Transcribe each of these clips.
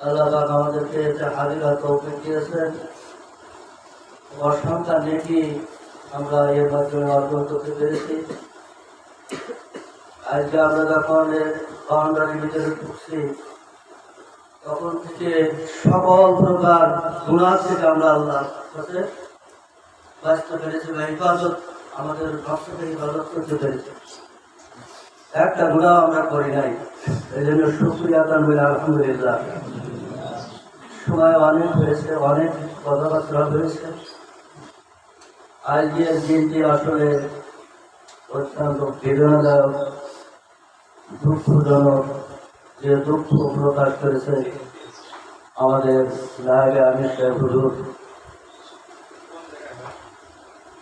আল্লাহ আমাদেরকে হাজিরা তৌফিক দিয়েছেন। অসংখ্য নেকি আমরা এর মাধ্যমে অর্জন করতে পেরেছি। আজকে আমরা যখন বাউন্ডারির ভিতরে ঢুকছি তখন থেকে সকল প্রকার গুণা থেকে আমরা আল্লাহ কাছে বাঁচতে পেরেছি বা হিফাজত, আমাদের ভক্তকে হিফাজত করতে পেরেছি। একটা গুণাও আমরা করি নাই। এই জন্য আদান আলহামদুলিল্লাহ। সময় অনেক হয়েছে, অনেক কথাবার্তা হয়েছে। আজকের দিনটি আসলে অত্যন্ত বেদনাদায়ক, দুঃখজনক। যে দুঃখ প্রকাশ করেছে আমাদের লাইভে আমি সাহেব হুজুর।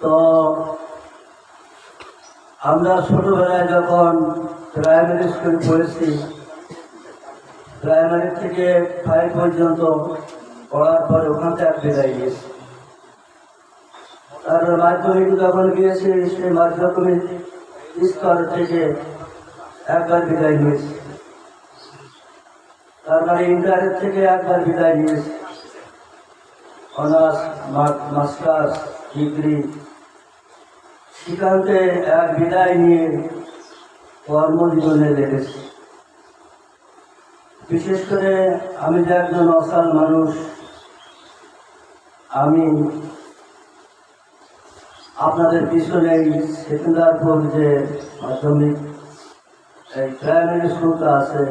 তো, আমরা ছোটবেলায় যখন প্রাইমারি স্কুল পড়েছি প্রাইমারি থেকে ফাইভ পর্যন্ত পড়ার পরে ওখান থেকে বিদায় নিয়েছি। তারপর মাধ্যমিক যখন গিয়েছি, সেই মাধ্যমিক স্তর থেকে একবার বিদায় নিয়েছি। তারপরে ইন্টারের থেকে একবার বিদায় নিয়েছি। অনার্স মাস্টার্স, ডিগ্রি সেখানতে এক বিদায় নিয়ে কর্মজীবনে লেগেছি। বিশেষ করে আমি যে একজন অসাল মানুষ, আমি আপনাদের পিছনে এই সেকেন্দারপুর যে মাধ্যমিক, এই প্রাইমারি স্কুলটা আছে,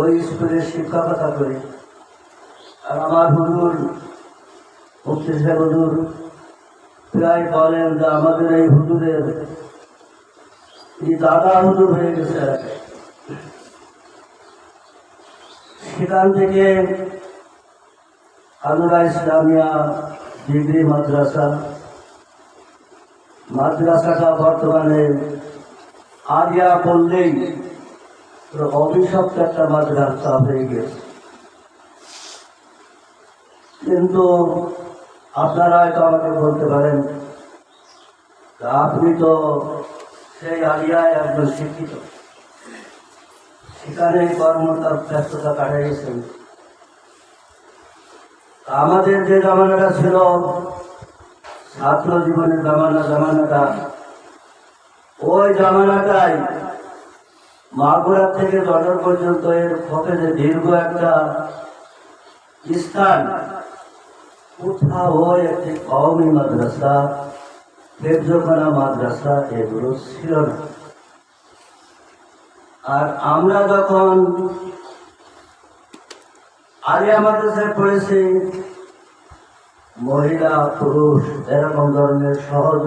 ওই স্কুলের শিক্ষকতা করি। আর আমার হুজুর মুক্তি হুজুর, প্রায় বলেন যে আমাদের এই হুজুরের দাদা হুজুর হয়ে গেছে। সেখান থেকে আনুরা ইসলামিয়া ডিগ্রি মাদ্রাসা। মাদ্রাসাটা বর্তমানে আরিয়া পুরো অভিশপ্ত একটা মাদ্রাসা হয়ে গেছে। কিন্তু আপনারা হয়তো আমাকে বলতে পারেন আপনি তো সেই আরিয়ায় একজন শিক্ষিত। সেখানে কর্মতার ব্যস্ততা কাটাই গেছেন। আমাদের যে জামানাটা ছিল ছাত্র জীবনের জামানা, জামানাটা, ওই জামানাটাই মাগুরা থেকে দটর পর্যন্ত এর যে দীর্ঘ একটা স্থান, কোথাও একটি কওমি মাদ্রাসা ফেরজোখানা মাদ্রাসা এগুলো ছিল না। আর আমরা যখন আলিয়া মাদ্রাসায় পড়েছি মহিলা পুরুষ এরকম ধরনের সহজ